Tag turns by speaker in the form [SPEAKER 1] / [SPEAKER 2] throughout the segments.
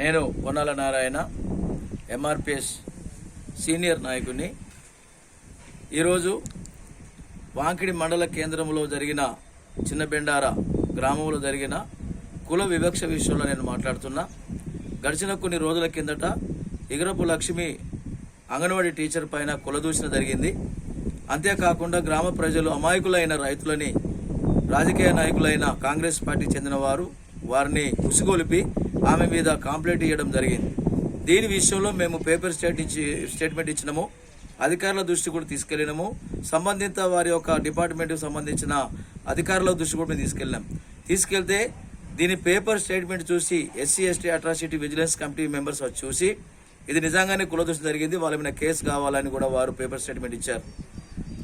[SPEAKER 1] నేను కొనాల నారాయణ ఎంఆర్పిఎస్ సీనియర్ నాయకుని ఈరోజు వాంకిడి మండల కేంద్రంలో జరిగిన చిన్నబెండార గ్రామంలో జరిగిన కుల వివక్ష విషయంలో నేను మాట్లాడుతున్నా. గడిచిన కొన్ని రోజుల కిందట ఇగరపు లక్ష్మి అంగన్వాడీ టీచర్ పైన కులదూషణ జరిగింది. అంతేకాకుండా గ్రామ ప్రజలు అమాయకులైన రైతులని రాజకీయ నాయకులైన కాంగ్రెస్ పార్టీ చెందిన వారు వారిని ఉసిగొలిపి ఆమె మీద కాంప్లైంట్ ఇవ్వడం జరిగింది. దీని విషయంలో మేము పేపర్ స్టేట్ ఇచ్చి స్టేట్మెంట్ ఇచ్చినాము. అధికారుల దృష్టి కూడా తీసుకెళ్ళినాము సంబంధిత వారి యొక్క డిపార్ట్మెంట్కి సంబంధించిన అధికారుల దృష్టి కూడా మేము తీసుకెళ్ళాం తీసుకెళ్తే దీని పేపర్ స్టేట్మెంట్ చూసి SC ST atrocity vigilance committee members వచ్చి చూసి ఇది నిజంగానే కులదృష్టి జరిగింది వాళ్ళ మీద కేసు కావాలని కూడా వారు పేపర్ స్టేట్మెంట్ ఇచ్చారు.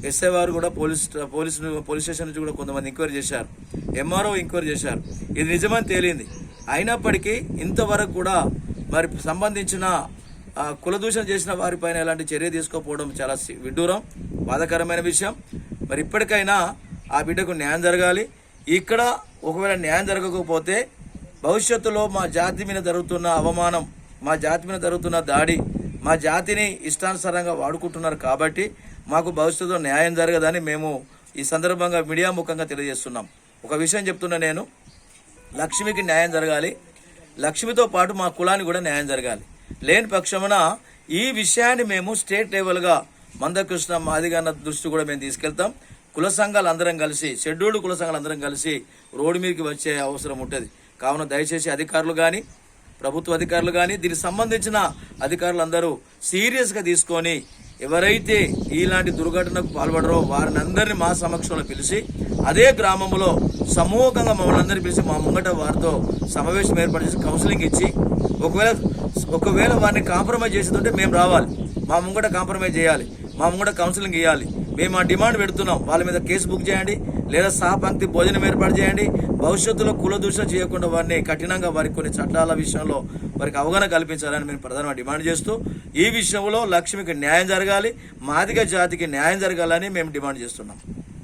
[SPEAKER 1] ఎస్ఐ వారు కూడా పోలీస్ పోలీస్ పోలీస్ స్టేషన్ నుంచి కూడా కొంతమంది ఎంక్వైరీ చేశారు. ఎంఆర్ఓ ఎంక్వైరీ చేశారు. ఇది నిజమని తేలింది. అయినప్పటికీ ఇంతవరకు కూడా మరి సంబంధించిన కులదూషణ చేసిన వారిపైన ఎలాంటి చర్య తీసుకోకపోవడం చాలా సి- విడ్డూరం బాధాకరమైన విషయం. మరి ఇప్పటికైనా ఆ బిడ్డకు న్యాయం జరగాలి. ఇక్కడ ఒకవేళ న్యాయం జరగకపోతే భవిష్యత్తులో మా జాతి మీద జరుగుతున్న అవమానం మా జాతి మీద జరుగుతున్న దాడి మా జాతిని ఇష్టానుసారంగా వాడుకుంటున్నారు కాబట్టి మాకు భవిష్యత్తులో న్యాయం జరగదని మేము ఈ సందర్భంగా మీడియా ముఖంగా తెలియజేస్తున్నాం. ఒక విషయం చెప్తున్నా నేను. లక్ష్మికి న్యాయం జరగాలి. లక్ష్మితో పాటు మా కులానికి కూడా న్యాయం జరగాలి. లేని పక్షమున ఈ విషయాన్ని మేము స్టేట్ లెవెల్గా మందకృష్ణ మాదిగన్న దృష్టి కూడా మేము తీసుకెళ్తాం. కుల సంఘాలు అందరం కలిసి షెడ్యూల్డ్ కుల సంఘాలు అందరం కలిసి రోడ్డు మీదకి వచ్చే అవసరం ఉంటుంది. కావున దయచేసి అధికారులు కానీ ప్రభుత్వ అధికారులు కానీ దీనికి సంబంధించిన అధికారులందరూ సీరియస్గా తీసుకొని ఎవరైతే ఇలాంటి దుర్ఘటనకు పాల్పడరో వారిని అందరినీ మా సమక్షంలో పిలిచి అదే గ్రామంలో సమూహంగా మమ్మల్ని అందరినీ పిలిచి మా ముంగట వారితో సమావేశం ఏర్పాటు చేసి కౌన్సిలింగ్ ఇచ్చి ఒకవేళ ఒకవేళ వారిని కాంప్రమైజ్ చేసేదంటే మేము రావాలి. మా ముంగట కాంప్రమైజ్ చేయాలి. మేము కూడా కౌన్సిలింగ్ ఇవ్వాలి మేము ఆ డిమాండ్ పెడుతున్నాం. వాళ్ళ మీద కేసు బుక్ చేయండి లేదా సహపంక్తి భోజనం ఏర్పాటు చేయండి. భవిష్యత్తులో కులదూషణ చేయకుండా వారిని కఠినంగా వారికి కొన్ని చట్టాల విషయంలో వారికి అవగాహన కల్పించాలని మేము ప్రధానంగా డిమాండ్ చేస్తూ ఈ విషయంలో లక్ష్మికి న్యాయం జరగాలి మాదిగ జాతికి న్యాయం జరగాలని మేము డిమాండ్ చేస్తున్నాం.